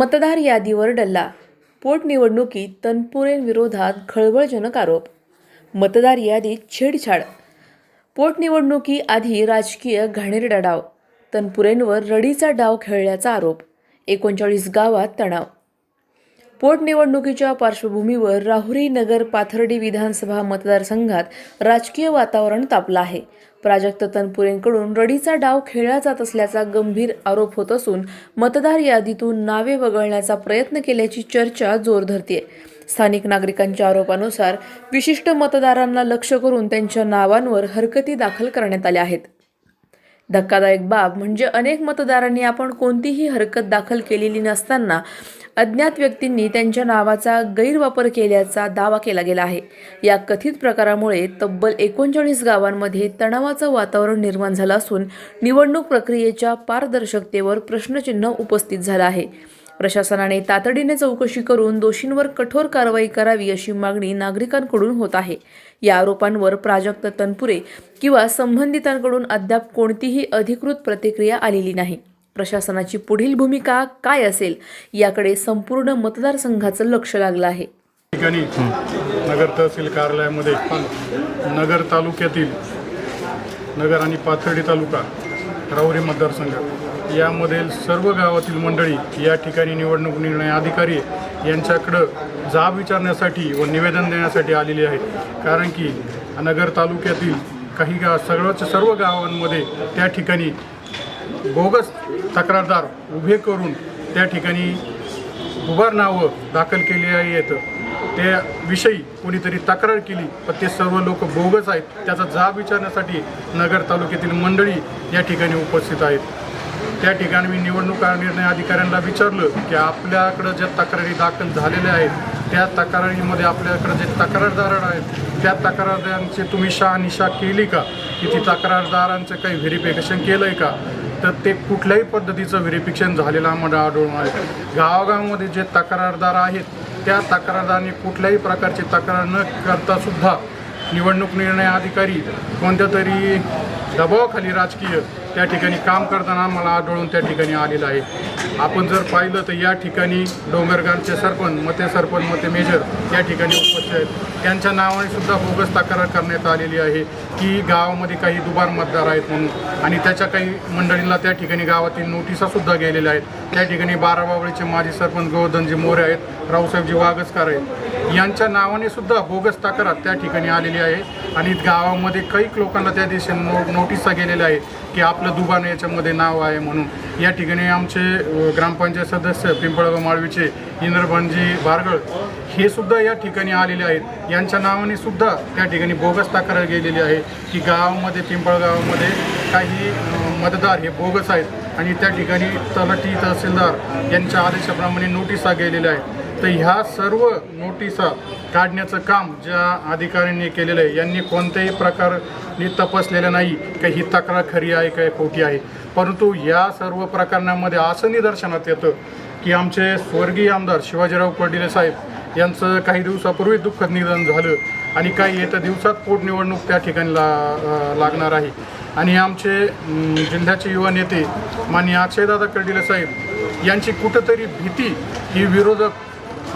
मतदार यादीवर डल्ला. पोटनिवडणुकीत तनपुरेंविरोधात खळबळजनक आरोप. मतदार यादीत छेडछाड. पोटनिवडणुकीआधी राजकीय घाणेरडा डाव. तनपुरेंवर रडीचा डाव खेळल्याचा आरोप. एकोणचाळीस गावात तणाव. पोटनिवडणुकीच्या पार्श्वभूमीवर राहुरी नगर पाथर्डी विधानसभा मतदारसंघात राजकीय वातावरण तापलं आहे. प्राजक्त तनपुरेंकडून रडीचा डाव खेळला जात असल्याचा गंभीर आरोप होत असून मतदार यादीतून नावे वगळण्याचा प्रयत्न केल्याची चर्चा जोर धरतीये. स्थानिक नागरिकांच्या आरोपानुसार विशिष्ट मतदारांना लक्ष करून त्यांच्या नावांवर हरकती दाखल करण्यात आल्या आहेत. धक्कादायक बाब म्हणजे अनेक मतदारांनी आपण कोणतीही हरकत दाखल केलेली नसताना अज्ञात व्यक्तींनी त्यांच्या नावाचा गैरवापर केल्याचा दावा केला गेला आहे. या कथित प्रकारामुळे तब्बल एकोणचाळीस गावांमध्ये तणावाचं वातावरण निर्माण झालं असून निवडणूक प्रक्रियेच्या पारदर्शकतेवर प्रश्नचिन्ह उपस्थित झालं आहे. प्रशासनाने तातडीने चौकशी करून दोषींवर कठोर कारवाई करावी अशी मागणी नागरिकांकडून होत आहे. या आरोपांवर प्राजक्त तनपुरे किंवा संबंधितांकडून अद्याप कोणतीही अधिकृत प्रतिक्रिया आलेली नाही. प्रशासनाची पुढील भूमिका काय असेल याकडे संपूर्ण मतदारसंघाचं लक्ष लागलं आहे. ठिकाणी नगर तहसील कार्यालयामध्ये नगर तालुक्यातील नगर आणि पाथर्डी तालुका राहुरी मतदारसंघ यामधील सर्व गावातील मंडळी या ठिकाणी निवडणूक निर्णय अधिकारी यांच्याकडं जाब विचारण्यासाठी व निवेदन देण्यासाठी आलेली आहेत. कारण की नगर तालुक्यातील काही गाव सगळ्याच सर्व गावांमध्ये त्या ठिकाणी बोगस तक्रारदार उभे करून त्या ठिकाणी उभार नावं दाखल केली आहेत. त्याविषयी कोणीतरी तक्रार केली पण ते सर्व लोक बोगस आहेत. त्याचा जाब विचारण्यासाठी नगर तालुक्यातील मंडळी या ठिकाणी उपस्थित आहेत. त्या ठिकाणी मी निवडणूक निर्णय अधिकाऱ्यांना विचारलं की आपल्याकडं ज्या तक्रारी दाखल झालेल्या आहेत त्या तक्रारीमध्ये आपल्याकडं जे तक्रारदार आहेत त्या तक्रारदारांची तुम्ही शहानिशा केली का? की ती तक्रारदारांचं काही व्हेरिफिकेशन केलं आहे का? तर ते कुठल्याही पद्धतीचं व्हेरिफिकेशन झालेलं आम्हाला आढळून आहे गावागावामध्ये जे तक्रारदार आहेत त्या तक्रारदारांनी कुठल्याही प्रकारची तक्रार न करता सुद्धा निवडणूक निर्णय अधिकारी कोणत्या तरी दबावाखाली राजकीय त्या ठिकाणी काम करताना मला आढळून त्या ठिकाणी आलेलं आहे. आपण जर पाहिलं तर या ठिकाणी डोंगरगावचे सरपंच मते सरपंच मते मेजर या ठिकाणी उपस्थित आहेत. त्यांच्या नावाने सुद्धा बोगस तक्रार करण्यात आलेली आहे की गावामध्ये काही दुबार मतदार आहेत म्हणून. आणि त्याच्या काही मंडळींना त्या ठिकाणी गावातील नोटिसासुद्धा गेलेल्या आहेत. त्या ठिकाणी बाराबावळीचे माजी सरपंच गोवर्धनजी मोरे आहेत रावसाहेबजी वागसकार आहेत. यांच्या नावाने सुद्धा बोगस तक्रार त्या ठिकाणी आलेली आहे. आणि गावामध्ये कैक लोकांना त्या दिवशी नो नोटिसा गेलेल्या आहेत की आपलं दुबान याच्यामध्ये नाव आहे म्हणून. या ठिकाणी आमचे ग्रामपंचायत सदस्य पिंपळगाव माळवीचे इंद्रभानजी बारगळ हे सुद्धा या ठिकाणी आलेले आहेत. यांच्या नावाने सुद्धा त्या ठिकाणी बोगस तक्रार गेलेली आहे की गावामध्ये पिंपळगावामध्ये काही मतदार हे बोगस आहेत. आणि त्या ठिकाणी तलाठी तहसीलदार यांच्या आदेशाप्रमाणे नोटिसा गेलेल्या आहेत. तर ह्या सर्व नोटिसा काढण्याचं काम ज्या अधिकाऱ्यांनी केलेलं आहे यांनी कोणत्याही प्रकारने तपासलेलं नाही का ही तक्रार खरी आहे काय खोटी आहे. परंतु या सर्व प्रकरणामध्ये असं निदर्शनात येतं की आमचे स्वर्गीय आमदार शिवाजीराव कर्डिले साहेब यांचं काही दिवसापूर्वी दुःखद निधन झालं आणि काही येत्या दिवसात पोटनिवडणूक त्या ठिकाणी ला लागणार आहे. आणि आमचे जिल्ह्याचे युवा नेते माननीय अक्षयदादा कर्डिले साहेब यांची कुठंतरी भीती ही विरोधक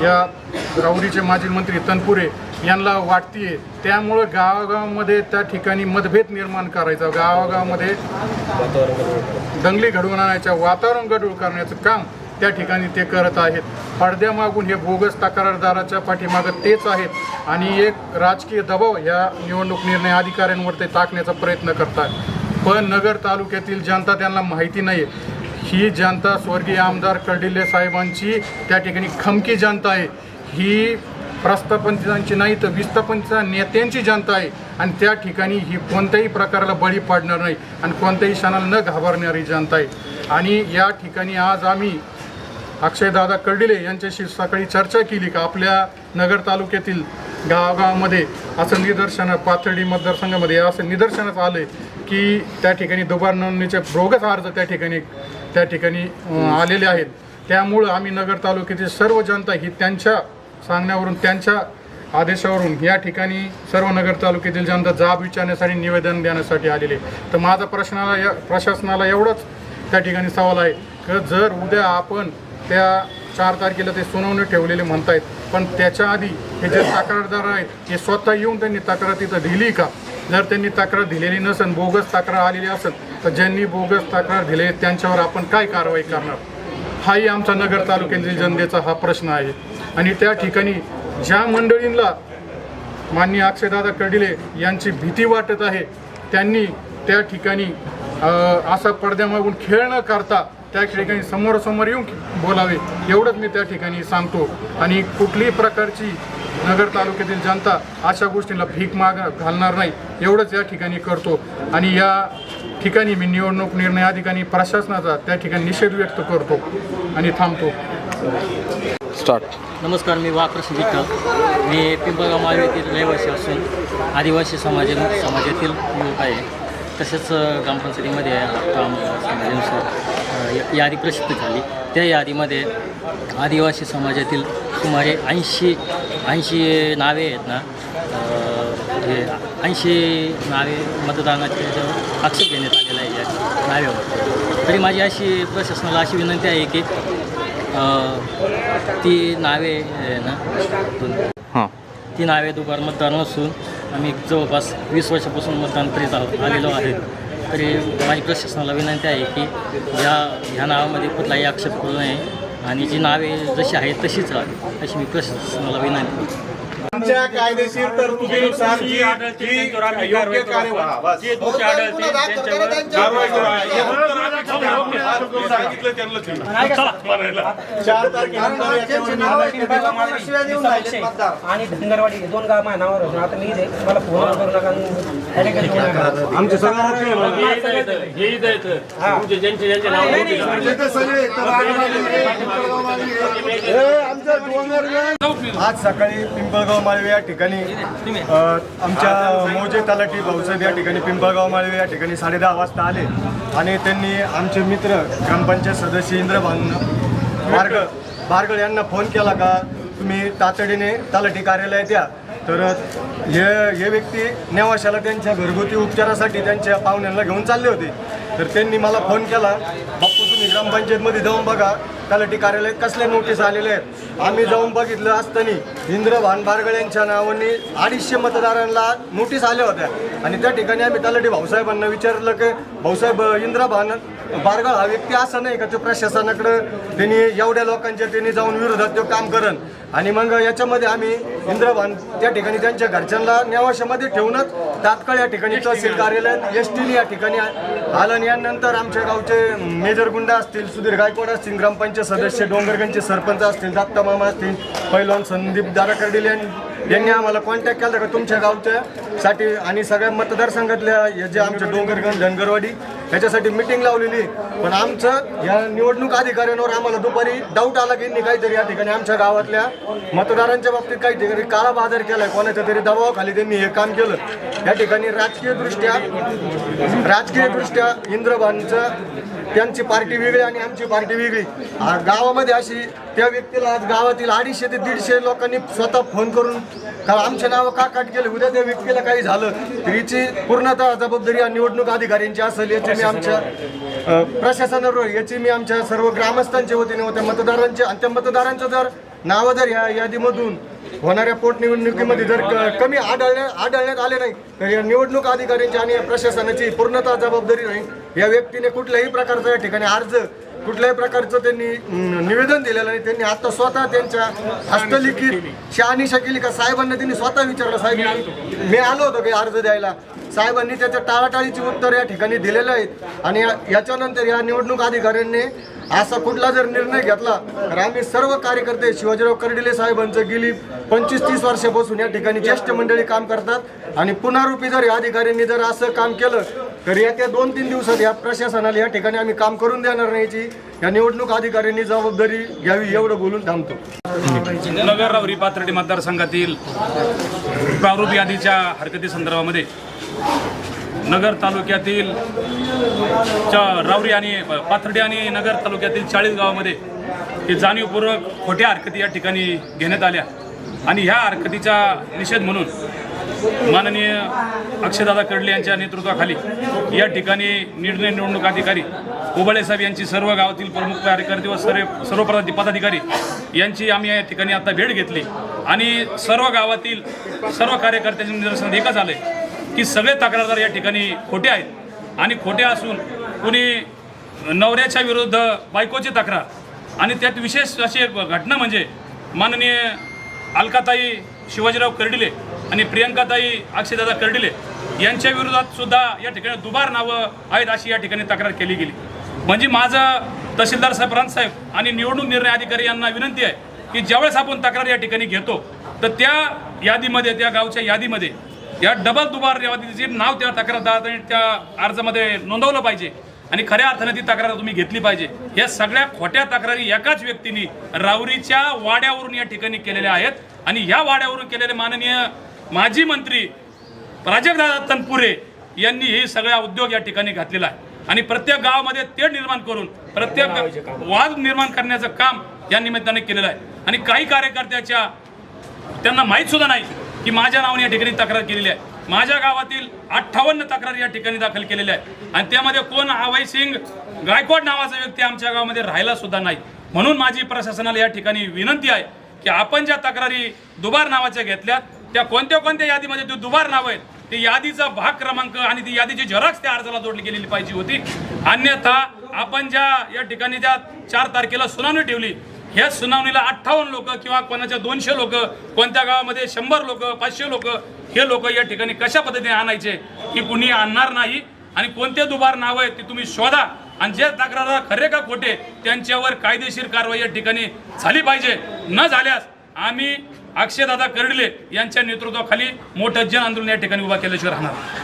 या राहुरीचे माजी मंत्री तनपुरे यांना वाटतीये. त्यामुळं गावागावामध्ये त्या ठिकाणी मतभेद निर्माण करायचा. गावागावामध्ये दंगली घडवून आणायच्या वातावरण गडूळ करण्याचं काम त्या ठिकाणी ते करत आहेत. पडद्यामागून हे बोगस तक्रारदाराच्या पाठीमागं तेच आहेत आणि एक राजकीय दबाव या निवडणूक निर्णय अधिकाऱ्यांवर ते टाकण्याचा प्रयत्न करतात. पण नगर तालुक्यातील जनता त्यांना माहिती नाही आहे ही जनता स्वर्गीय आमदार कर्डिले साहेबांची त्या ठिकाणी खमकी जनता आहे. ही प्रस्थापंतांची नाही तर विस्थापनच्या नेत्यांची जनता आहे. आणि त्या ठिकाणी ही कोणत्याही प्रकाराला बळी पाडणार नाही आणि कोणत्याही क्षणाला न घाबरणारी जनता आहे. आणि या ठिकाणी आज आम्ही अक्षयदादा कर्डिले यांच्याशी सकाळी चर्चा केली का आपल्या नगर तालुक्यातील गावागावामध्ये असं निदर्शनं पाथर्डी मतदारसंघामध्ये असं निदर्शनास आलं की त्या ठिकाणी दुबार नोंदणीचे बोगस अर्ज त्या ठिकाणी त्या ठिकाणी आलेले आहेत. त्यामुळं आम्ही नगर तालुक्यातील सर्व जनता ही त्यांच्या सांगण्यावरून त्यांच्या आदेशावरून या ठिकाणी सर्व नगर तालुक्यातील जनता जाब विचारण्यासाठी निवेदन देण्यासाठी आलेले तर माझा प्रश्नाला या प्रशासनाला एवढंच त्या ठिकाणी सवाल आहे की जर उद्या आपण त्या चार तारखेला ते सुनावणी ठेवलेले म्हणतायत पण त्याच्या आधी हे जे तक्रारदार आहेत हे स्वतः येऊन त्यांनी तक्रार तिथं दिली का? जर त्यांनी तक्रार दिलेली नसेल बोगस तक्रार आलेली असेल तर ज्यांनी बोगस तक्रार दिले त्यांच्यावर आपण काय कारवाई करणार? हाही आमचा नगर तालुक्यातील जनतेचा हा प्रश्न आहे. आणि त्या ठिकाणी ज्या मंडळींना माननीय अक्षयदादा कडिले यांची भीती वाटत आहे त्यांनी त्या ठिकाणी असा पडद्यामागून खेळ न करता त्या ठिकाणी समोरासमोर येऊन बोलावे एवढंच मी त्या ठिकाणी सांगतो. आणि कुठलीही प्रकारची नगर तालुक्यातील जनता अशा गोष्टींना भीक माग घालणार नाही एवढंच या ठिकाणी करतो. आणि या ठिकाणी मी निवडणूक निर्णय अधिकारी प्रशासनाचा त्या ठिकाणी निषेध व्यक्त करतो आणि थांबतो. स्टार्ट नमस्कार मी वाकृष्ण विठ्ठल मी पिंपळगाव माळवेतील रहिवासी असून आदिवासी समाजा समाजातील युवक आहे. तसेच ग्रामपंचायतीमध्ये काम समाजानुसार यादी प्रसिद्ध झाली. त्या यादीमध्ये आदिवासी समाजातील सुमारे ऐंशी ऐंशी नावे आहेत ना. हे ऐंशी नावे मतदानाचे आक्षेप घेण्यात आलेला आहे या नावेवर. तरी माझी अशी प्रशासनाला अशी विनंती आहे की ती नावे आहे ना हां. ती नावे दुबार मतदार नसून आम्ही जवळपास वीस वर्षापासून मतदान करीत आहोत आलेलो आहे. तरी माझी प्रशासनाला विनंती आहे की ह्या ह्या नावामध्ये कुठलाही आक्षेप करू नये आणि जी नावे जशी आहेत तशीच राहावी अशी मी प्रशासनाला विनंती. आमच्या कायदेशीर तरतुदीनुसार जी जी योग्य कार्यवाही बस. कारवाई करू. हे फक्त सांगितलं त्यांना ठेवलं. चार तारखेनंतर याच्यावर निर्णय घेतला. आणि धनगरवाडी हे दोन गाव माझ्या नावावर होते. आता मी मला फोन करू नका. आणि direct घेऊन नका. आमचे. हा. इथे. आज सकाळी पिंपळगाव माळवे या ठिकाणी आमच्या मौजे तलाठी भाऊसाहेब या ठिकाणी पिंपळगाव माळवे या ठिकाणी साडे दहा वाजता आले. आणि त्यांनी आमचे मित्र ग्रामपंचायत सदस्य इंद्र बारगळ बारगळ यांना फोन केला का तुम्ही तातडीने तलाठी कार्यालयात या. तर हे हे व्यक्ती नेवाशाला त्यांच्या घरगुती उपचारासाठी त्यांच्या पाहुण्यांना घेऊन चालले होते. तर त्यांनी मला फोन केला बाप्पू तुम्ही ग्रामपंचायतमध्ये जाऊन बघा तलाठी कार्यालयात कसले नोटीस आलेले आहेत. आम्ही जाऊन बघितलं असताना इंद्र भान बारगळ यांच्या नावाने अडीचशे मतदारांना नोटीस आल्या होत्या. आणि त्या ठिकाणी आम्ही तलाठी भाऊसाहेबांना विचारलं की भाऊसाहेब इंद्र भान बारगळ हा व्यक्ती असा नाही का तो प्रशासनाकडं त्यांनी एवढ्या लोकांच्या त्यांनी जाऊन विरोधात तो काम करण आणि मग याच्यामध्ये आम्ही इंद्रभान त्या ठिकाणी त्यांच्या घरच्यांना न्यावाशामध्ये ठेवूनच तात्काळ या ठिकाणी तहसील कार्यालयात एस टीने या ठिकाणी आलं. आणि यानंतर आमच्या गावचे मेजर गुंडा असतील सुधीर गायकवाड असतील ग्रामपंचायत सदस्य डोंगरगंजचे सरपंच असतील दत्ता मामा असतील पैलवान संदीप दाराकर्डील यांनी आम्हाला कॉन्टॅक्ट केला का तुमच्या गावच्या साठी. आणि सगळ्या मतदारसंघातल्या जे आमचे डोंगरगंज धनगरवाडी ह्याच्यासाठी मिटिंग लावलेली. पण आमचं या निवडणूक अधिकाऱ्यांवर आम्हाला दुपारी डाऊट आला की नाही काहीतरी या ठिकाणी आमच्या गावातल्या मतदारांच्या बाबतीत काहीतरी काळा बाजार केलाय. कोणाच्या तरी दबावाखाली त्यांनी हे काम केलं. या ठिकाणी राजकीयदृष्ट्या राजकीयदृष्ट्या राजकीय इंद्रबांचं त्यांची पार्टी वेगळी आणि आमची पार्टी वेगळी. गावामध्ये अशी त्या व्यक्तीला आज गावातील अडीचशे ते दीडशे लोकांनी स्वतः फोन करून का आमचे नावं का काट केले? उद्या त्या व्यक्तीला काही झालं तर पूर्णतः जबाबदारी या निवडणूक अधिकाऱ्यांची असेल याची मी आमच्या प्रशासनावर याची मी आमच्या सर्व ग्रामस्थांच्या वतीने होत्या मतदारांच्या आणि त्या मतदारांचं जर नावं जर या यादीमधून होणाऱ्या पोटनिवडणुकीमध्ये जर क- कमी आढळण्या आढळण्यात आले नाही तर या निवडणूक अधिकाऱ्यांची आणि या प्रशासनाची पूर्णतः जबाबदारी नाही. या व्यक्तीने कुठल्याही प्रकारचा या ठिकाणी अर्ज कुठल्याही प्रकारचं त्यांनी अं, निवेदन दिलेलं नाही. त्यांनी आता स्वतः त्यांच्या हस्तलिखित शहानिशा केली का? साहेबांना त्यांनी स्वतः विचारलं साहेब मी- आलो होतो काही अर्ज द्यायला? साहेबांनी त्याच्या टाळाटाळीची उत्तर या ठिकाणी दिलेलं आहेत. आणि या- याच्यानंतर या निवडणूक अधिकाऱ्यांनी असा कुठला जर निर्णय घेतला तर आम्ही सर्व कार्यकर्ते शिवाजीराव कर्डिले साहेबांचं गेली पंचवीस तीस वर्षापासून या ठिकाणी ज्येष्ठ मंडळी काम करतात. आणि पुनरुपी जर या अधिकाऱ्यांनी जर असं काम केलं तर येत्या दोन तीन दिवसात या प्रशासनाला या ठिकाणी आम्ही काम करून देणार नाहीची या निवडणूक अधिकाऱ्यांनी जबाबदारी घ्यावी एवढं बोलून थांबतो. नगर रावरी पाथर्डी मतदारसंघातील प्रारूप यादीच्या हरकती संदर्भामध्ये नगर तालुक्यातील च्या रावरी आणि पाथर्डी आणि नगर तालुक्यातील चाळीस गावामध्ये हे जाणीवपूर्वक खोट्या हरकती या ठिकाणी घेण्यात आल्या. आणि ह्या हरकतीचा निषेध म्हणून माननीय अक्षयदादा कडले यांच्या नेतृत्वाखाली या ठिकाणी निर्णय निवडणूक अधिकारी ओबळे साहेब यांची सर्व गावातील प्रमुख कार्यकर्ते व सर्व सर्व पदाधिकारी यांची आम्ही या ठिकाणी आता भेट घेतली. आणि सर्व गावातील सर्व कार्यकर्त्यांचे निदर्शन एकच आलं की सगळे तक्रारदार या ठिकाणी खोटे आहेत. आणि खोटे असून कुणी नवऱ्याच्या विरुद्ध बायकोची तक्रार. आणि त्यात विशेष अशी एक घटना म्हणजे माननीय अलकाताई शिवाजीराव कर्डिले आणि प्रियंकाताई अक्षयदादा कर्डिले यांच्या विरोधात सुद्धा या ठिकाणी दुबार नावं आहेत अशी या ठिकाणी तक्रार केली गेली. म्हणजे माझं तहसीलदार साहेब रानसाहेब आणि निवडणूक निर्णय अधिकारी यांना विनंती आहे की ज्यावेळेस आपण तक्रार या ठिकाणी घेतो तर त्या यादीमध्ये त्या गावच्या यादीमध्ये या डबल दुबार यादीचे नाव त्या तक्रारदाराने त्या अर्जामध्ये नोंदवलं पाहिजे. आणि खऱ्या अर्थाने ती तक्रार तुम्ही घेतली पाहिजे. या सगळ्या खोट्या तक्रारी एकाच व्यक्तीने राऊरीच्या वाड्यावरून या ठिकाणी केलेल्या आहेत. आणि या वाड्यावरून केलेले माननीय माजी मंत्री प्राजक्तदादा तनपुरे यांनी हे सगळा उद्योग या ठिकाणी घातलेला आहे. आणि प्रत्येक गावामध्ये तेढ निर्माण करून प्रत्येक वाद निर्माण करण्याचं काम या निमित्ताने केलेलं आहे. आणि काही कार्यकर्त्याच्या त्यांना माहीत सुद्धा नाही. की माझ्या नावाने या ठिकाणी तक्रार केलेली आहे. माझ्या गावातील अठ्ठावन्न तक्रार या ठिकाणी दाखल केलेल्या आहेत. आणि त्यामध्ये कोण अभय सिंग गायकवाड नावाचा व्यक्ती आमच्या गावामध्ये राहिला सुद्धा नाही. म्हणून माझी प्रशासनाला या ठिकाणी विनंती आहे की आपण ज्या तक्रारी दुबार नावाच्या घेतल्यात त्या कोणत्या कोणत्या यादीमध्ये ते दुबार नाव आहेत ते यादीचा भाग क्रमांक आणि ती यादीची झेरॉक्स त्या अर्जाला जोडली गेलेली पाहिजे होती. अन्यथा आपण ज्या या ठिकाणी ज्या चार तारखेला सुनावणी ठेवली ह्या सुनावणीला अठ्ठावन्न लोक किंवा कोणाच्या दोनशे लोक कोणत्या गावामध्ये शंभर लोक पाचशे लोक हे लोक या ठिकाणी कशा पद्धतीने आणायचे की कुणी आणणार नाही. आणि कोणते दुबार नाव आहेत ते तुम्ही शोधा. आणि जे तक्रारदार खरे का खोटे त्यांच्यावर कायदेशीर कारवाई या ठिकाणी झाली पाहिजे. न झाल्यास आम्ही अक्षयदादा कर्डिले यांच्या नेतृत्वाखाली मोठं जन आंदोलन या ठिकाणी उभा केल्याशिवाय राहणार